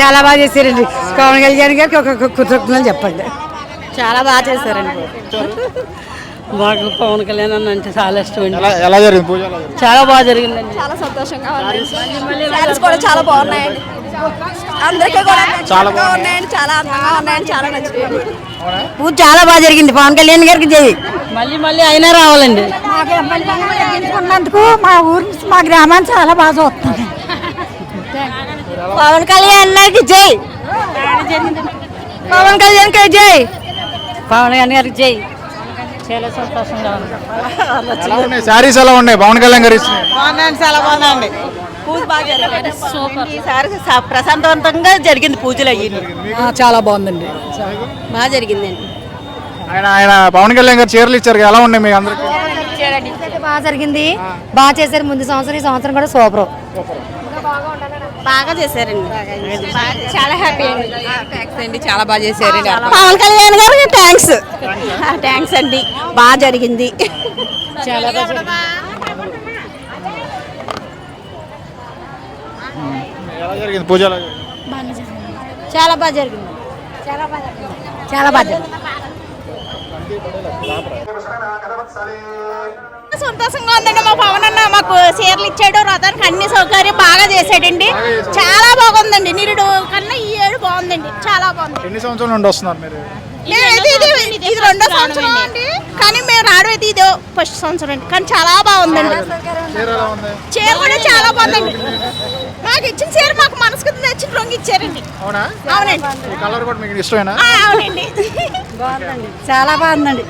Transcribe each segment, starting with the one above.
చాలా బాగా చేశారండి. పవన్ కళ్యాణ్ గారికి ఒక కృతజ్ఞతలు చెప్పండి. చాలా బాగా చేశారండి. మాకు పవన్ కళ్యాణ్ అన్న అంటే చాలా ఇష్టం అండి. ఎలా జరిగింది పూజ? చాలా బాగా జరిగిందండి. చాలా సంతోషంగా ఉంది. శారీస్ కూడా చాలా బాగున్నాయండి. అందరికీ కూడా చాలా చాలా ఉన్నాయండి. చాలా అందంగా ఉన్నాయండి. చాలా నచ్చినాయండి పూజ చాలా బాగా జరిగింది. పవన్ కళ్యాణ్ గారికి జై. మళ్ళీ మళ్ళీ అయినా రావాలండి. మా ఊరు నుంచి మా గ్రామాన్ని చాలా బాగా చూస్తుంది పవన్ కళ్యాణ్ గారికి జై. పవన్ కళ్యాణ్ గారికి జై. పవన్ కళ్యాణ్ గారికి జై. చాలా సంతోషంగా ఉంది. శారీస్ ఎలా ఉన్నాయి? పవన్ కళ్యాణ్ గారు చాలా బాగుందండి పూజ బాగా సూపర్. ఈసారి ప్రశాంతవంతంగా జరిగింది పూజలు అయ్యింది చాలా బాగుందండి. బాగా జరిగిందండి. ఆయన ఆయన పవన్ కళ్యాణ్ గారు చీరలు ఇచ్చారు ఎలా ఉన్నాయి మీ అందరికి? బాగా జరిగింది. బాగా చేశారు. ముందు సంవత్సరం ఈ సంవత్సరం కూడా సూపర్. బాగా చేశారండి. చాలా హ్యాపీ అండి. థ్యాంక్స్ అండి. చాలా బాగా చేశారండి. పవన్ కళ్యాణ్ గారికి థ్యాంక్స్ థ్యాంక్స్ అండి. బాగా జరిగింది. చాలా బాగా ఎలా జరిగింది? పూజ చాలా బాగా జరిగింది. చాలా బాగా జరిగింది. చాలా బాగా జరిగింది. సంతోషంగా ఉందండి మా పవన్ అన్న మాకు చీరలు ఇచ్చాడు రథానికి అన్ని సౌకర్యం బాగా చేశాడండి చాలా బాగుందండి. నిరుడు కన్నా ఈ ఏడు బాగుందండి. చాలా బాగుంది. ఎన్ని సంవత్సరాల నుండి వస్తున్నారు మీరు? ఇది ఇది రెండో సంవత్సరం అండి. కానీ మేము రావడం అయితే ఇదో ఫస్ట్ సంవత్సరం అండి. కానీ చాలా బాగుందండి. చీర ఎలా ఉంది? చీర కూడా చాలా బాగుందండి. మాకు ఇచ్చిన చీర మాకు మనసుకు నచ్చిన రంగు ఇచ్చారండి. అవునా? అవునండి. కలర్ కూడా మీకు ఇష్టమేనా? ఆ, అవునండి. బాగుందండి. చాలా బాగుందండి.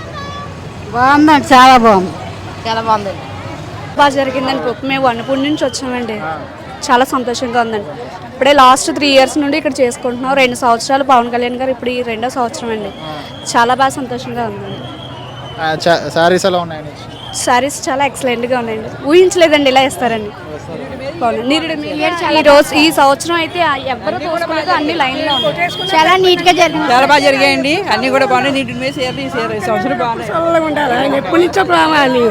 బాగుందండి. చాలా బాగుంది. చాలా బాగుందండి. బాగా జరిగిందండి. మేము వన్నపూడి నుంచి వచ్చామండి. చాలా సంతోషంగా ఉందండి. ఇప్పుడే లాస్ట్ త్రీ ఇయర్స్ నుండి ఇక్కడ చేసుకుంటున్నాం. రెండు సంవత్సరాలు పవన్ కళ్యాణ్ గారు ఇప్పుడు ఈ రెండో సంవత్సరం అండి. చాలా బాగా సంతోషంగా ఉందండి. శారీస్ ఎలా ఉన్నాయని సారీస్ చాలా ఎక్సలెంట్గా ఉన్నాయండి. ఊహించలేదండి ఇలా ఇస్తారండి ఈ రోజు ఈ సంవత్సరం అయితే ఎవరు తోసుకోలేదు అన్ని లైన్లో చాలా నీట్గా జరిగింది. చాలా బాగా జరిగాయండి. అన్ని కూడా బాగున్నాయి. నీటి మీద ఈ ఈ సంవత్సరం బాగున్నాయి. చల్లగా ఉండాలి. ఆయన ఎప్పటి నుంచో ప్రాణాలు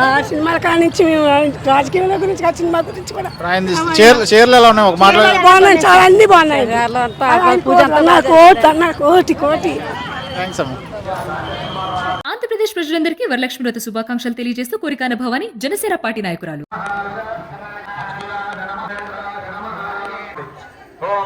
ఆ సినిమాల కాడ నుంచి మేము రాజకీయాల గురించి ఆ సినిమా గురించి కూడా. ఆయన చీరలు చీరలు ఎలా ఉన్నాయి? ఒక మాటలో బాగున్నాయి. చాలా అన్ని బాగున్నాయి. నా కోటి నా కోటి కోటి. థ్యాంక్స్ అమ్మా. ఆంధ్రప్రదేశ్ ప్రజలందరికీ వరలక్ష్మి వ్రత శుభాకాంక్షలు తెలియజేస్తూ కోరికాన భవాని జనసేన పార్టీ నాయకురాలు.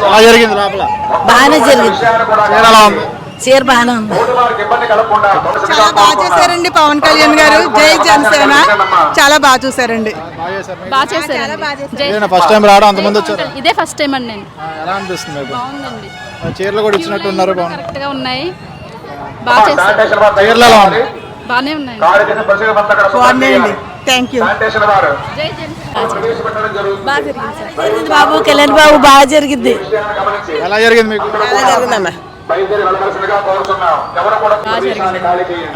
ఎలా జరిగింది లోపల. బాగానే జరిగింది. చీర బాగానే ఉంది. చాలా బాగా చేశారండి పవన్ కళ్యాణ్ గారు. జై జనసేన. చాలా బాగా చూసారండి బాగా చేశారు? బాగా ఫస్ట్ టైం రావడం అంతమంది వచ్చారు. ఇదే ఫస్ట్ టైం అండి నేను. ఎలా అనిపిస్తుంది బాగుందండి. చీరలు కూడా ఇచ్చినట్టు ఉన్నారు బాగుంది కరెక్ట్గా ఉన్నాయి. బాగా చేశారు. చీరలు ఎలా ఉంది బాగానే ఉన్నాయి. బాగున్నాయండి థ్యాంక్ యూ బాబు కళ్యాణ్ బాబు బాగా జరిగింది. ఎలా జరిగింది మీకు? జరిగిందన్న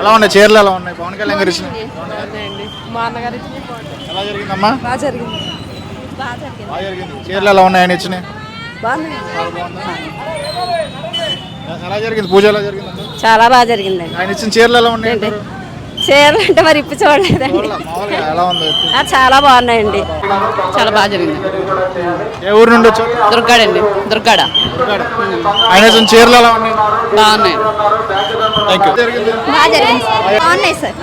ఎలా ఉన్నాయి? చీరలు ఎలా ఉన్నాయి? పవన్ కళ్యాణ్ గారు ఇచ్చినాయి ఎలా జరిగిందమ్మా? బాగా జరిగింది. బాగా జరిగింది. చీరలు ఎలా ఉన్నాయి? ఆయన ఇచ్చినాయి ఎలా జరిగింది? పూజ ఎలా జరిగింది? చాలా బాగా జరిగిందండి. ఆయన ఇచ్చిన చీరలు ఎలా ఉన్నాయి? చీరలు అంటే మరి ఇప్పి చూడలేదండి. చాలా బాగున్నాయండి. చాలా బాగా జరిగింది. ఏ ఊరు నుండి వచ్చారు? దుర్గాడండి దుర్గాడ. ఆయన చీరలు ఎలా ఉన్నాయి? బాగున్నాయి. థ్యాంక్ యూ జరిగింది బాగా జరిగింది బాగున్నాయి సార్.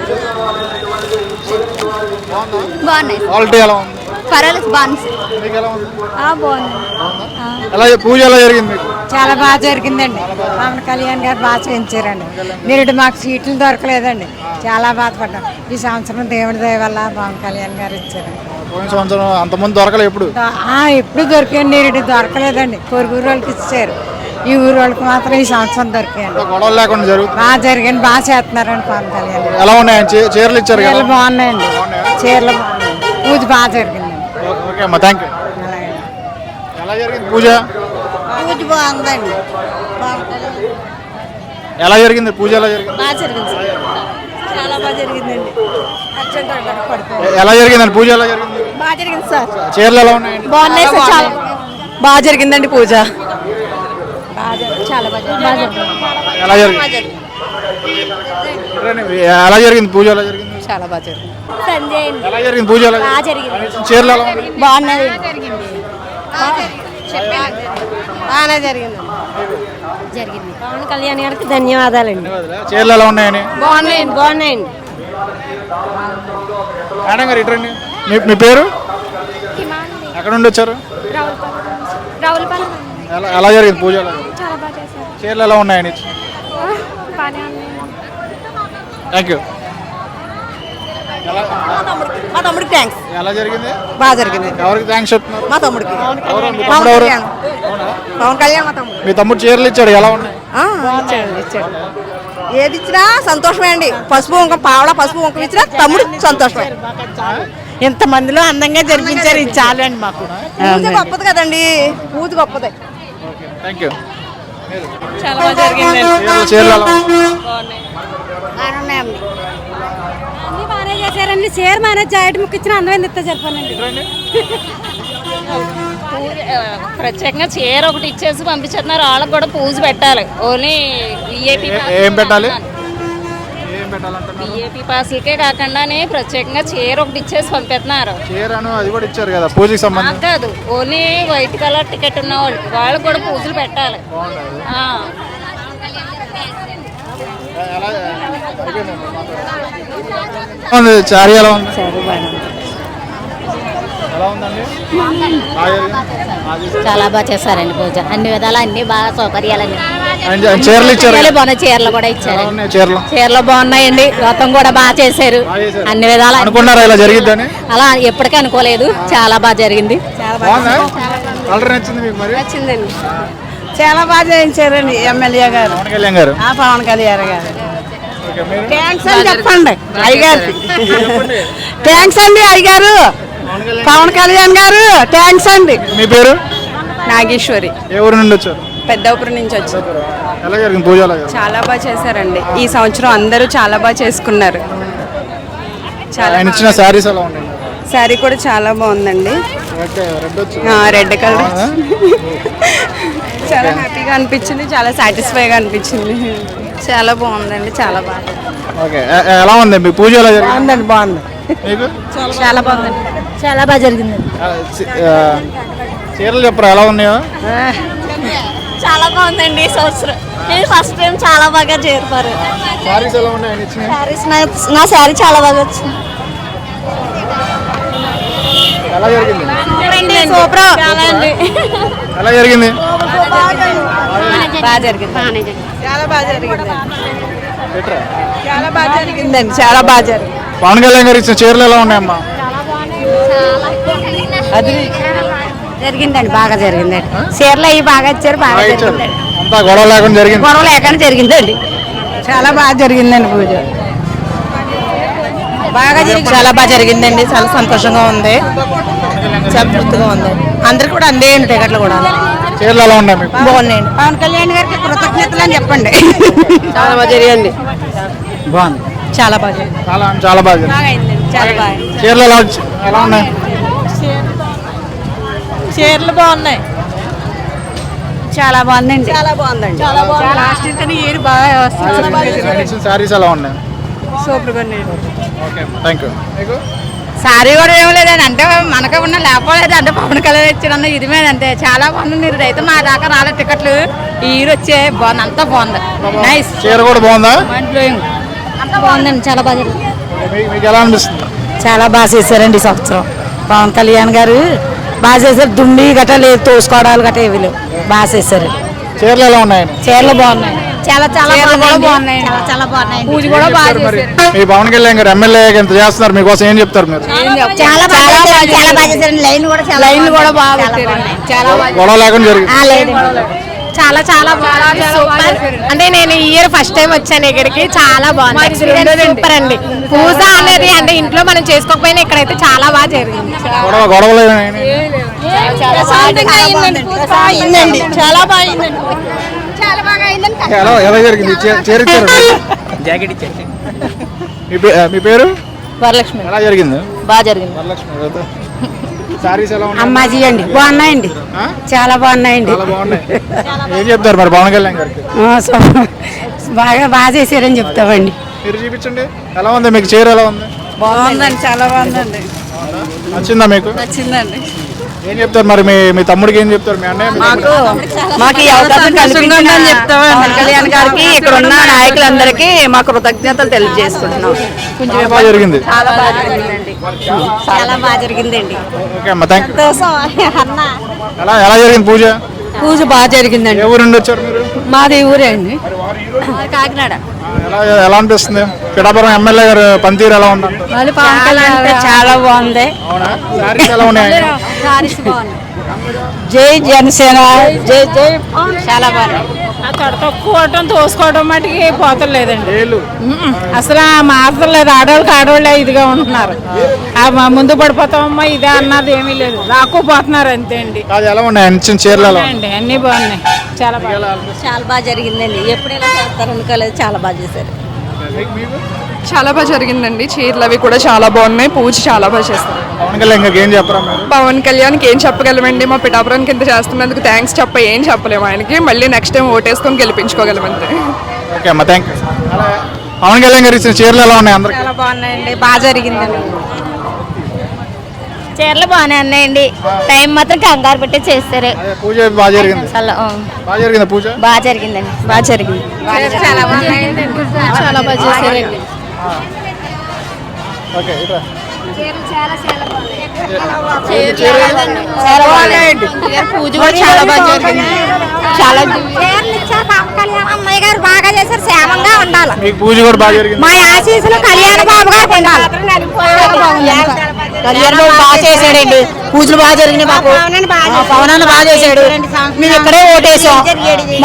బాగున్నాయి. క్వాలిటీ ఎలా ఉంది? ఎలా ఉంది? బాగుంది. పూజ ఎలా జరిగింది చాలా బాగా జరిగిందండి. పవన్ కళ్యాణ్ గారు బాగా చేయించారండి. నిరుడు మాకు సీట్లు దొరకలేదండి. చాలా బాధపడ్డాం. ఈ సంవత్సరం దేవుడి దయ వల్ల పవన్ కళ్యాణ్ గారు ఇచ్చారండి పోయిన సంవత్సరం అంతమంది దొరకలే ఎప్పుడు? ఆ, ఎప్పుడు దొరికాయండి. నిరుడు దొరకలేదండి. పొరుగురు వాళ్ళకి ఇచ్చారు. ఈ ఊరు వాళ్ళకి మాత్రం ఈ సంవత్సరం దొరికాయండి. గొడవలు లేకుండా జరుగుతుంది బాగా జరిగింది బాగా చేస్తున్నారండి పవన్ కళ్యాణ్. ఎలా ఉన్నాయి చీ- చీరలు ఇచ్చారు చీరలు బాగున్నాయండి. చీరలు బాగున్నాయి పూజ బాగా జరిగిందండి ఓ- ఓకే అమ్మా థ్యాంక్ యూ ఎలా జరిగింది పూజ? పూజ బాగుందండి. ఎలా జరిగింది? పూజ ఎలా జరిగింది? బాగా జరిగింది. చాలా బాగా జరిగిందండి. ఎలా జరిగిందండి? పూజ ఎలా జరిగింది? బాగా జరిగింది సార్. చీరలు ఎలా ఉన్నాయండి? బాగున్నాయి సార్ చాలా బాగా జరిగిందండి పూజ. చాలా బాగా జరిగింది. ఎలా జరిగింది. ఎలా జరిగింది? పూజ ఎలా జరిగింది? చాలా బాగా జరిగింది. ఎలా జరిగింది పూజ? ఎలా జరిగింది? చీరలు ఎలా ఉన్నాయి? బాగున్నది బాగానే జరిగింది. జరిగింది. పవన్ కళ్యాణ్ గారికి ధన్యవాదాలండి. చీరలు ఎలా ఉన్నాయని? బాగున్నాయండి బాగున్నాయండి మేడం గారు ఇటండి మీ మీ పేరు? ఎక్కడ నుండి వచ్చారు? ఎలా ఎలా జరిగింది పూజ? ఎలా జరిగింది? చాలా బాగా చేశారు. చీరలు ఎలా ఉన్నాయని? బాగానే థ్యాంక్ యూ మా తమ్ముడికి థ్యాంక్స్ ఎలా జరిగింది? బాగా జరిగింది. ఎవరికి థ్యాంక్స్ చెప్తున్నారు? మా తమ్ముడికి. పవన్ కళ్యాణ్. పవన్ కళ్యాణ్. మా తమ్ముడు. మీ తమ్ముడు చీరలు ఇచ్చాడు ఎలా ఉన్నాయి? ఆ, ఇచ్చాడు ఇచ్చాడు. ఏది ఇచ్చినా సంతోషమే అండి. పసుపు కుంకుమ పావడ పసుపు కుంకుమ ఇచ్చినా తమ్ముడు సంతోషమే. ఇంత మందిలో అందంగా జరిపించారు ఇది చాలు అండి మాకు. పూజ గొప్పది కదండి. పూజ గొప్పదే. థ్యాంక్ యూ చాలా బాగా జరిగింది చీరలు చీరలు ఎలా ఉన్నాయి? అన్ని బాగానే చీర మేనేజ్ చేయడం ముఖ్య ఇచ్చిన అందమైన ఇస్తే చెప్పానండి ప్రత్యేకంగా చీర ఒకటి ఇచ్చేసి పంపించేస్తున్నారు. వాళ్ళకి కూడా పూజ పెట్టాలి. ఓన్లీ విఐపి ఏ- పెట్టాలి? విఐపి పాసులకే కాకుండానే ప్రత్యేకంగా చీర ఒకటి ఇచ్చేసి పంపిస్తున్నారు. చీరను అది కూడా ఇచ్చారు కదా పూజకి ఆ, సంబంధించి కాదు ఓన్లీ వైట్ కలర్ టికెట్ ఉన్న వాళ్ళకి వాళ్ళకి కూడా పూజలు పెట్టాలి. ఉంది? చారీ ఎలా ఉంది? చాలా బాగా చేశారండి పూజ. అన్ని విధాలు అన్ని బాగా సౌకర్యాలన్నీ అండ్ చీరలు ఇచ్చారు? బాగున్నాయి. చీరలు కూడా ఇచ్చారు. చీరలు? చీరలు బాగున్నాయండి. వ్రతం కూడా బాగా చేశారు. అన్ని విధాలు అనుకున్నారా ఇలా జరిగిద్దని? అలా ఎప్పటికీ అనుకోలేదు. చాలా బాగా జరిగింది. చాలా బాగా చేయించారండి ఎమ్మెల్యే గారు. పవన్ కళ్యాణ్ గారు. థ్యాంక్స్ అని చెప్పండి అయ్యగారు. థ్యాంక్స్ అండి అయ్యగారు. పవన్ కళ్యాణ్ గారు థ్యాంక్స్ అండి మీ పేరు? నాగేశ్వరి. ఏ ఊరు నుండి వచ్చారు? పెద్దపురం నుంచి వచ్చి ఎలా జరిగింది పూజ ఎలా జరిగింది చాలా బాగా చేశారండి. ఈ సంవత్సరం అందరూ చాలా బాగా చేసుకున్నారు. చాలా ఎలా ఉన్నాయి? శారీ కూడా చాలా బాగుందండి. Red colour. చాలా హ్యాపీగా అనిపించింది చాలా సాటిస్ఫైగా అనిపించింది. చాలా బాగుందండి చాలా బాగా ఓకే. ఎ- ఎ- ఎలా ఉంది? మీ పూజ ఎలా జరిగింది? బాగుందండి బాగుంది. మీకు? చాలా బాగుందండి చాలా బాగా జరిగింది. ఆ, చి- ఆ, చీరలు చెప్పరా ఎలా ఉన్నాయో? చాలా బాగుందండి ఈ సంవత్సరం. నేను ఫస్ట్ టైం చాలా బాగా చేరుతారు శారీస్ ఎలా ఉన్నాయి? ఆయన ఇచ్చినాయి? శారీస్ నా శారీ చాలా బాగా వచ్చింది. ఎలా జరిగింది? సూపర్ చాలా అండి ఎలా జరిగింది? బాగా జరిగింది. చాలా బాగా జరిగింది. చాలా బాగా జరిగిందండి. చాలా బాగా జరిగింది. పవన్ కళ్యాణ్ గారు ఇచ్చిన చీరలు ఎలా ఉన్నాయమ్మా? జరిగిందండి బాగా జరిగిందండి. చీరలు అవి బాగా ఇచ్చారు బాగా జరిగిందండి. అంతా గొడవ లేకుండా జరిగింది. గొడవ లేకుండా జరిగిందండి. చాలా బాగా జరిగిందండి పూజ. బాగా జరిగింది. చాలా బాగా జరిగిందండి. చాలా సంతోషంగా ఉంది. చాలా తృప్తిగా ఉంది. అందరికి కూడా అందేయండి టికెట్లు కూడా. చీరలు ఎలా ఉన్నాయి మీకు? బాగున్నాయండి. పవన్ కళ్యాణ్ గారికి కృతజ్ఞతలు అని చెప్పండి. చాలా బాగా జరిగింది. బాగుంది. చాలా బాగా చాలా చాలా బాగా చాలా బాగా చీరలు ఎలా ఉన్నాయి? చీరలు బాగున్నాయి. చాలా బాగుందండి. చాలా బాగుందండి. చాలా లాస్ట్ కానీ ఏడు బాగా శారీస్ ఎలా ఉన్నాయి? సూపర్గా ఓకే థ్యాంక్ యూ సారీ కూడా ఏం లేదండి అంటే మనకే ఉన్న లేకపోలేదు అంటే పవన్ కళ్యాణ్ ఇచ్చిన ఇది మీద అంతే చాలా బాగుంది. మీరు అయితే మా దాకా రాలేదు టికెట్లు. ఈ వచ్చే బాగుంది. అంతా బాగుంది. నైస్ చీర కూడా బాగుందా? మైండ్ బ్లోయింగ్ అంతా బాగుందండి. చాలా బాగా మీకు ఎలా అనిపిస్తుంది? చాలా బాగా చేశారండి ఈ సంవత్సరం. పవన్ కళ్యాణ్ గారు బాగా చేశారు. దుండి గట్రా లేదు తోసుకోవడాలు గట్రా ఏవి లేవు. బాగా చేశారు. చీరలు ఎలా ఉన్నాయని చీరలు బాగున్నాయి. చాలా చాలా చీరలు కూడా బాగున్నాయండి. బాగున్నాయి చాలా చాలా బాగున్నాయి పూజ కూడా బాగా మరి. చేశారు. మీ పవన్ కళ్యాణ్ గారు ఎమ్మెల్యే ఎంత చేస్తున్నారు మీకోసం ఏం చెప్తారు మీరు? చాలా బాగా చాలా బాగా చేశారు లైన్ కూడా చాలా లైన్ కూడా బాగుంది. బాగా చాలా బాగా గొడవ లేకుండా జరిగింది. చాలా చాలా బాగుంది సూపర్ అంటే నేను ఈ ఇయర్ ఫస్ట్ టైం వచ్చాను ఇక్కడికి. చాలా బాగుంది. సూపర్ అండి. పూజ అనేది అంటే ఇంట్లో మనం చేసుకోకపోయినా ఇక్కడైతే చాలా బాగా జరిగింది. చాలా బాగా చాలా బాగా అయిందండి. ఎలా ఎలా జరిగింది? చే- చేరిచ్చారు మీ పే- మీ పేరు? వరలక్ష్మి. ఎలా జరిగింది? బాగా జరిగింది. వరలక్ష్మి గారు. సారీస్ ఎలా ఉన్నాయి? అమ్మాజీ అండి. బాగున్నాయండి? చాలా బాగున్నాయండి. చాలా బాగున్నాయి. ఏం చెప్తారు మరి పవన్ కళ్యాణ్ గారికి? ఆ, సో బాగా బాగా చేశారని చెప్తామండి. మీరు చూపించండి. ఎలా ఉంది? మీకు చీర ఎలా ఉంది? బాగుందండి చాలా బాగుందండి. నచ్చిందా మీకు? నచ్చిందండి. ఏం చెప్తారు మరి? మీ మీ తమ్ముడికి ఏం చెప్తారు? మీ అన్నయ్య మీ తమ్ముడు? మాకు ఈ అవకాశం కల్పించిన పవన్ కళ్యాణ్ గారికి ఇక్కడ ఉన్న నాయకులందరికీ మా కృతజ్ఞతలు తెలియజేసుకుంటున్నాం. చాలా బాగా జరిగింది? చాలా బాగా జరిగిందండి. చాలా బాగా జరిగిందండి. ఓకే అమ్మ థ్యాంక్ యూ అన్న. ఎలా ఎలా జరిగింది పూజ? పూజ బాగా జరిగిందండి. నుండి వచ్చారు మీరు? మాది ఊరే అండి. కాకినాడ. ఎలా ఎలా అనిపిస్తుంది? పిఠాపురం ఎమ్మెల్యే గారు పనితీరు ఎలా ఉంది? చాలా అంటే చాలా బాగుంది. ఎలా ఉన్నాయి? జై జనసేన జై జై చాలా బాగుంది తొక్కుకోవటం తోసుకోవడం మటుకి పోతలేదండి అసలు మాత్రం లేదు. ఆడవాళ్ళకి ఆడవాళ్ళే ఇదిగా ఉంటున్నారు. ఆ ముందు పడిపోతామమ్మా ఇదే అన్నది ఏమీ లేదు. రాకపోతున్నారు అంతే అండి. ఎలా ఉన్నాయి? చీరలు అన్ని బాగున్నాయి. చాలా బాగా చాలా బాగా జరిగిందండి. ఎప్పుడు ఇలా చేస్తారు అనుకోలేదు. చాలా బాగా చేశారు? చాలా బాగా జరిగిందండి. చీరలు అవి కూడా చాలా బాగున్నాయి. పూజ చాలా బాగా చేస్తారు. పవన్ కళ్యాణ్ గారికి ఏం చెప్పరా మీరు పవన్ కళ్యాణ్కి ఏం చెప్పగలమండి? మా పిఠాపురానికి ఇంత చేస్తున్నందుకు థ్యాంక్స్ చెప్ప ఏం చెప్పలేము ఆయనకి. మళ్ళీ నెక్స్ట్ టైం ఓటేసుకొని గెలిపించుకోగలమంతే ఓకే అమ్మ థ్యాంక్ యూ పవన్ కళ్యాణ్ గారు ఇచ్చిన చీరలు ఎలా ఉన్నాయి అందరికి? చాలా బాగున్నాయండి. బాగా జరిగిందండి. చీరలు బాగానే ఉన్నాయండి. టైం మాత్రం కంగారు పెట్టి చేస్తారు. అదే పూజ బాగా జరిగింది. చాలా ఆ, బాగా జరిగింది పూజ? బాగా జరిగిందండి. బాగా జరిగింది. చాలా చాలా బాగా చేశారండి. ఓకే ఇట్రా పూజ కూడా చాలా బాగా జరిగింది. చాలా అమ్మాయి గారు బాగా చేశారు క్షేమంగా ఉండాలి. మీకు పూజ కూడా బాగా జరిగింది. మా ఆశీస్సులు కళ్యాణ బాబు గారు ఉండాలి. కళ్యాణ్ బాబు బాగా చేశాడండి. పూజలు బాగా జరిగినాయి మాకు. బాగా చేశాడు. మేము ఇక్కడే ఓటేసాం.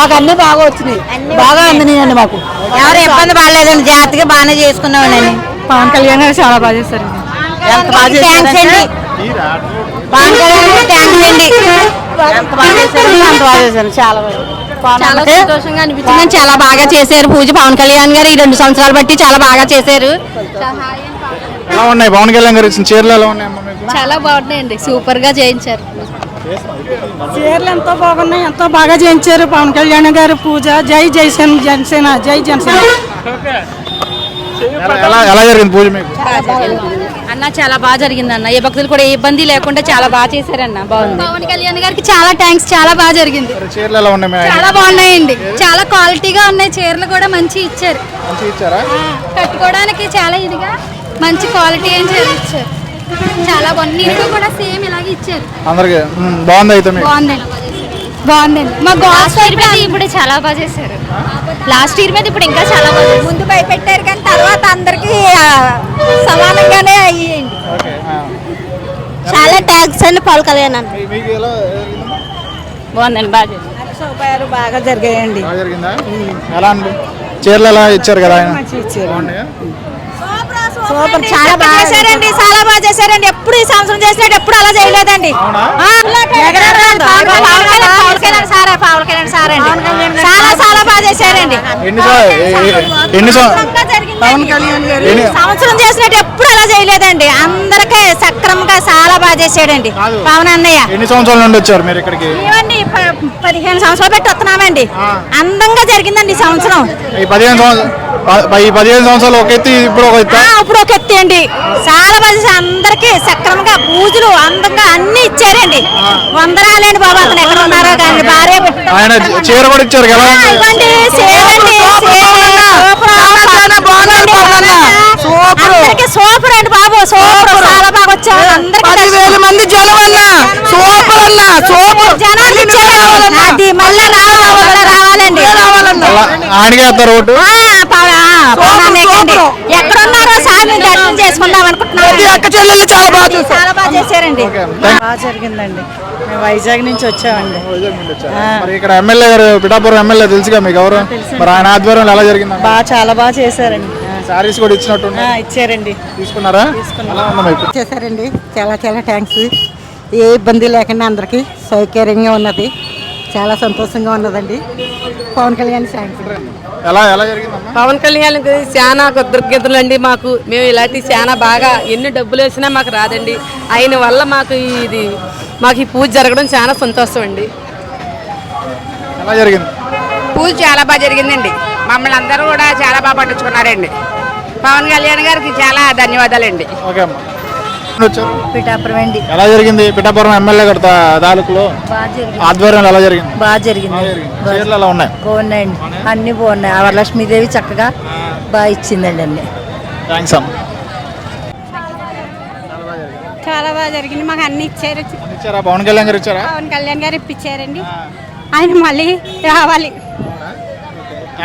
మాకు అన్ని బాగా వచ్చినాయి. బాగా అందినాయండి మాకు. ఎవరు ఇబ్బంది పడలేదండి. జాగ్రత్తగా బాగానే చేసుకున్నామండి. పవన్ కళ్యాణ్ గారు చాలా బాగా చేశారు. ఎంత బాగా థ్యాంక్స్ అండి. తీరా? పవన్ కళ్యాణ్ గారికి థ్యాంక్స్ అండి. ఎంత బాగా చేశారు. అంత బాగా చేశారు. చాలా బాగా చాలా సంతోషంగా అనిపించింది. చాలా బాగా చేశారు. పూజ పవన్ కళ్యాణ్ గారు ఈ రెండు సంవత్సరాలు బట్టి చాలా బాగా చేశారు. ఎలా ఉన్నాయి? పవన్ కళ్యాణ్ గారు ఇచ్చిన చీరలు ఎలా ఉన్నాయి చాలా బాగున్నాయండి. సూపర్గా చేయించారు. చీరలు ఎంతో బాగున్నాయి. ఎంతో బాగా చేయించారు పవన్ కళ్యాణ్ గారు. పూజ. జై జైసేన జనసేన జై జనసేన. ఎలా ఎలా జరిగింది పూజ మీకు? అన్న చాలా బాగా జరిగింది అన్న ఏ భక్తులు కూడా ఏ ఇబ్బంది లేకుండా చాలా బాగా చేశారన్న. బాగుంది. పవన్ కళ్యాణ్ గారికి చాలా థ్యాంక్స్ చాలా బాగా జరిగింది. చీరలు ఎలా ఉన్నాయి? చాలా బాగున్నాయండి. చాలా క్వాలిటీగా ఉన్నాయి. చీరలు కూడా మంచి ఇచ్చారు. మంచిగా ఇచ్చారా? కట్టుకోవడానికి చాలా ఇదిగా మంచి క్వాలిటీ అని చీరలు ఇచ్చారు. చాలా బాగుంది. కూడా సేమ్ ఇలాగే ఇచ్చారు. అందరికి ఉమ్, బాగుంది అయితే మీకు. బాగుందండి. బాగుందండి. మా ఇయర్ మీద ఇప్పుడు చాలా బాగా చేశారు. లాస్ట్ ఇయర్ మీద ఇప్పుడు ఇంకా చాలా ముందు భయపెట్టారు కానీ తర్వాత అందరికి సమానంగానే అయ్యింది. చాలా థ్యాంక్స్ అండి పవన్ కళ్యాణ్? బాగుందండి బాగా బాగా జరిగాయండి. ఎలా అండి చీరలు ఎలా ఇచ్చారు కదా ఆయన? సూపర్ చాలా బాగా చేశారండి చాలా బాగా చేశారండి. ఎప్పుడు ఈ సంవత్సరం చేసినట్టు ఎప్పుడు అలా చేయలేదండి. కళ్యాణ్- సారే పవన్ కళ్యాణ్ సారే అండి. చాలా చాలా బాగా చేశారండి. ఎన్ని పవన్ కళ్యాణ్ గారు. సంవత్సరం చేసినట్టు ఎప్పుడు అలా చేయలేదండి. అందరికీ సక్రమంగా చాలా బాగా చేశాడండి కాదు. పవన్ అన్నయ్య. ఎన్ని సంవత్సరాల నుండి వచ్చారు మీరు ఇక్కడికి? పదిహేను సంవత్సరాలు పెట్టి వస్తున్నామండి. అందంగా జరిగిందండి ఈ సంవత్సరం. ఈ పదిహేను సంవత్సరాలు ఈ పదిహేను సంవత్సరాలు ఒక ఎత్తి ఇప్పుడు ఒక ఎత్తా. ఆ, ఇప్పుడు ఒక ఎత్తి అండి. చాలా బాగా చేశారు. అందరికీ సక్రమంగా పూజలు అందంగా అన్ని ఇచ్చారండి. వందనాలేండి బాబు అతను ఎక్కడ ఉన్నారో కానీ భార్య ఆయన చీర కూడా ఇచ్చారు. కదా ఇవ్వండి సేవండి అందరికి సూపర్ అండి బాబు సూపర్ చాలా బాగా వచ్చారు అందరికి పదివేల మంది జనం అన్నా సూపర్ అన్నా సూపర్ జనాలు ఇచ్చారు ఓటు దర్శనం చేసుకుందాం అనుకుంటున్నాం. చాలా బాగా చూసారు చాలా బాగా చేశారండి. బాగా జరిగిందండి. మేము వైజాగ్ నుంచి వచ్చామండి? మరి ఇక్కడ ఎమ్మెల్యే గారు పిఠాపురం ఎమ్మెల్యే తెలుసుగా మీకు ఎవరు మరి ఆయన ఆధ్వర్యంలో ఎలా జరిగింది? బాగా చాలా బాగా చేశారండి. శారీస్ కూడా ఇచ్చినట్టు ఇచ్చారండి. తీసుకున్నారా? చేశారండి. చాలా చాలా థ్యాంక్స్ ఏ ఇబ్బంది లేకుండా అందరికీ సౌకర్యంగా ఉన్నది. చాలా సంతోషంగా ఉన్నదండి. పవన్ కళ్యాణ్ థ్యాంక్స్ ఎలా ఎలా జరిగిందమ్మా? పవన్ కళ్యాణ్ చాలా కృతజ్ఞతలు అండి మాకు. మేము ఇలాంటి చాలా బాగా ఎన్ని డబ్బులు వేసినా మాకు రాదండి. ఆయన వల్ల మాకు ఇది మాకు ఈ పూజ జరగడం చాలా సంతోషం అండి. ఎలా జరిగింది? పూజ చాలా బాగా జరిగిందండి. మమ్మల్ని అందరూ కూడా చాలా బాగా పట్టించుకున్నారండి. పవన్ కళ్యాణ్ గారికి చాలా ధన్యవాదాలండి. ఓకే అమ్మా. పిఠాపురం అండి. ఎలా జరిగింది? పిఠాపురం ఎమ్మెల్యే గారి తా- తాలూకులో ఆధ్వర్యంలో ఎలా జరిగింది? బాగా జరిగింది? చీరలు ఎలా ఉన్నాయి? బాగున్నాయండి. అన్ని బాగున్నాయి. వరలక్ష్మీదేవి చక్కగా బాగా ఇచ్చిందండి అన్ని. థ్యాంక్స్ అమ్మ. చాలా బాగా జరిగింది. మాకు అన్ని ఇచ్చారు. ఇచ్చారా? పవన్ కళ్యాణ్ గారు ఇచ్చారా? పవన్ కళ్యాణ్ గారు ఇప్పించారండి. ఆయన మళ్ళీ రావాలి.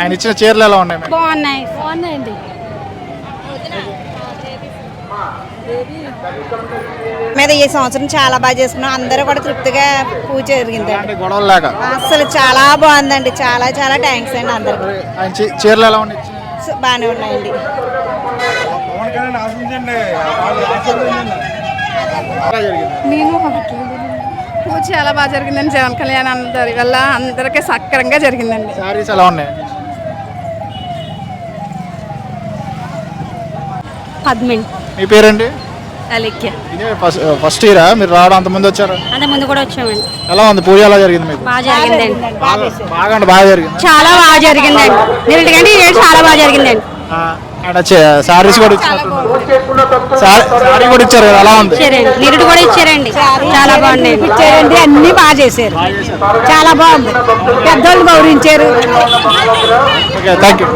ఆయన ఇచ్చిన చీరలు ఎలా ఉన్నాయి? బాగున్నాయి. బాగున్నాయండి. మీద ఈ సంవత్సరం చాలా బాగా చేసుకున్నాం. అందరూ కూడా తృప్తిగా పూజ లేక అసలు చాలా బాగుందండి. చాలా చాలా థ్యాంక్స్ అండి అందరికి. చీరలు ఎలా ఉన్నాయి? బాగానే ఉన్నాయండి. జరిగింది నేను పూజ చాలా బాగా జరిగిందండి. జగన్ కళ్యాణ్ అందరి వల్ల అందరికీ సక్రంగా జరిగిందండి. శారీస్ ఎలా ఉన్నాయి? పద్మిన్. మీ పేరండి? అలెక్య. ఇదే ఫస్ట్ ఫస్ట్ ఇయరా? మీరు రావడం అంత ముందు వచ్చారు? అంత ముందు కూడా వచ్చామండి. ఎలా ఉంది? పూజ ఎలా జరిగింది మీకు? బాగా జరిగిందండి. బాగా బాగా అంటే బాగా జరిగింది? చాలా బాగా జరిగిందండి. నిన్నటికంటే ఈ రోజు చాలా బాగా జరిగిందండి. అండ్ శారీస్ కూడా ఇచ్చినట్టు శారీ కూడా ఇచ్చారు కదా ఎలా ఉంది? నిరుడు కూడా ఇచ్చారండి. చాలా బాగుందండి ఇచ్చారండి. అన్ని బాగా చేశారు. చాలా బాగుంది. పెద్దోళ్ళు గౌరవించారు. ఓకే థ్యాంక్ యూ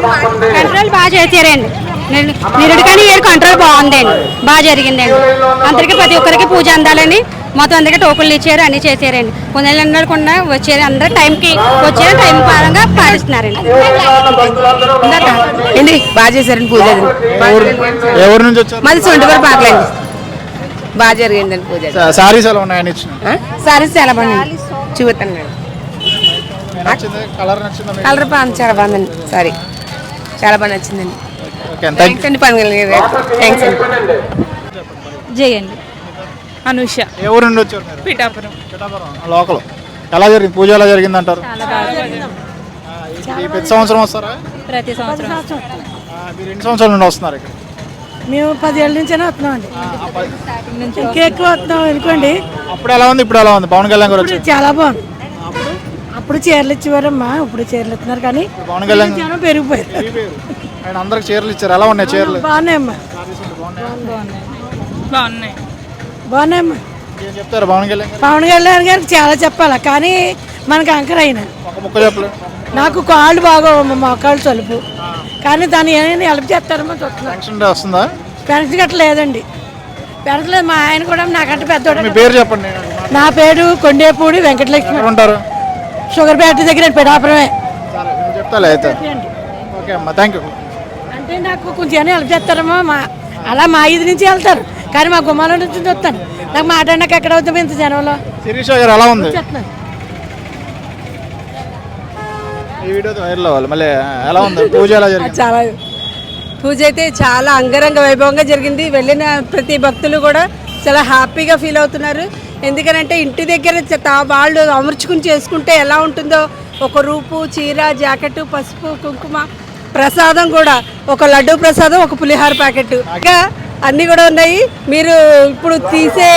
కంట్రోల్ బాగా చేశారండి. నిరుడు నిరుడు కానీ ఏడు కంట్రోల్ బాగుందండి బాగా జరిగిందండి అందరికీ ప్రతి ఒక్కరికి పూజ అందాలని మొత్తం అందరికీ టోకులు ఇచ్చారు అన్ని చేశారండి. కొందరు కూడా వచ్చారు అందరూ టైంకి వచ్చారు టైం పరంగా పాటిస్తున్నారండి. ఏంటి బాగా చేశారండి పూజ ఊరు నుంచి వచ్చారు? మాది సొంటిపూర పాకలండి బాగా జరిగిందండి పూజ శారీస్ ఎలా ఉన్నాయి ఆయన ఇచ్చిన. సారీ చాలా బాగుంది చూపుతాను నచ్చింది? కలర్ నచ్చిందా మీకు? కలర్ బాగుంది చాలా బాగుందండి. సారీ. చాలా బాగా నచ్చిందండి. థ్యాంక్స్ అండి పని థ్యాంక్స్ అండి. జయండి. అనుష. ఏ ఊరు నుండి వచ్చారు మీరు? పిఠాపురం. లోకల్. ఎలా జరిగింది? పూజ ఎలా జరిగింది. అంటారు ప్రతి సంవత్సరం వస్తారా? ప్రతి సంవత్సరం. ఆ, మీరు ఎన్ని సంవత్సరాల నుండి వస్తున్నారు ఇక్కడ? మేము పదేళ్ళ నుంచే వస్తున్నాం అండి ఆ, ఆ పది- ఇంకా ఎక్కువ వస్తున్నాం అనుకోండి అప్పుడు ఎలా ఉంది? ఇప్పుడు ఎలా ఉంది? పవన్ కళ్యాణ్ గారు వచ్చారు. చాలా బాగుంది. అప్పుడు? చీరలు ఇచ్చేవారమ్మా. ఇప్పుడు చీరలు ఇస్తున్నారు కానీ పవన్ కళ్యాణ్ పెరిగిపోయారు. ఆయన అందరికి చీరలు ఇచ్చారు. ఎలా ఉన్నాయి చీరలు? బాగున్నాయమ్మా బాగున్నాయి బాగున్నాయమ్మా ఏం చెప్తారు? పవన్ కళ్యాణ్ గారు? పవన్ కళ్యాణ్ గారికి చాలా చెప్పాలి? కానీ మనకు అంకర్ అయిన. ఒక ముక్క చెప్పలేదు నాకు కాళ్ళు బాగా మోకాళ్ళు చలుపు కానీ దాన్ని ఏమైనా హెల్ప్ చేస్తారమ్మా చూస్తున్నాను పెన్షన్ డే వస్తుందా పెన్షన్ గట్ట లేదండి పెన్షన్ లేదు మా ఆయన కూడా నాకంటే మీ పెద్దోడు పేరు చెప్పండి. నా పేరు కొండేపూడి వెంకటలక్ష్మి. ఎక్కడ ఉంటారు షుగర్ ఫ్యాక్టరీ దగ్గర పిఠాపురమే సరే నేను చెప్తాలే అయితే. ఓకే అమ్మా థ్యాంక్ యూ నాకు కొంచెం హెల్ప్ చేస్తారమ్మా మా అలా మా ఐదు నుంచి వెళ్తారు. కానీ మా గుమ్మాల నుంచి వస్తాను నాకు మాట్లాడినాక ఎక్కడ అవుతాం ఇంత జనంలో? శిరీష గారు ఎలా ఉంది. చెప్తున్నాను ఈ వీడియో వైరల్ అవ్వాలి. మళ్ళీ ఎలా ఉంది? పూజ ఎలా జరిగింది? చాలా పూజ అయితే చాలా అంగరంగ వైభవంగా జరిగింది. వెళ్ళిన ప్రతి భక్తులు కూడా చాలా హ్యాపీగా ఫీల్ అవుతున్నారు. ఎందుకనంటే ఇంటి దగ్గర వాళ్ళు అమర్చుకుని చేసుకుంటే ఎలా ఉంటుందో? ఒక రూపు చీర జాకెట్ పసుపు కుంకుమ ప్రసాదం కూడా ఒక లడ్డు ప్రసాదం ఒక పులిహార ప్యాకెట్. ఇంకా అన్నీ కూడా ఉన్నాయి. మీరు ఇప్పుడు తీసే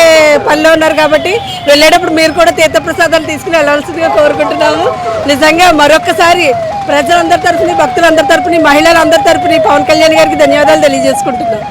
పనిలో ఉన్నారు కాబట్టి వెళ్ళేటప్పుడు మీరు కూడా తీర్థ ప్రసాదాలు తీసుకుని వెళ్ళాల్సిందిగా కోరుకుంటున్నాము. నిజంగా మరొకసారి ప్రజలందరి తరపుని భక్తులందరి తరపుని మహిళలందరి తరపుని పవన్ కళ్యాణ్ గారికి ధన్యవాదాలు తెలియజేసుకుంటున్నాం.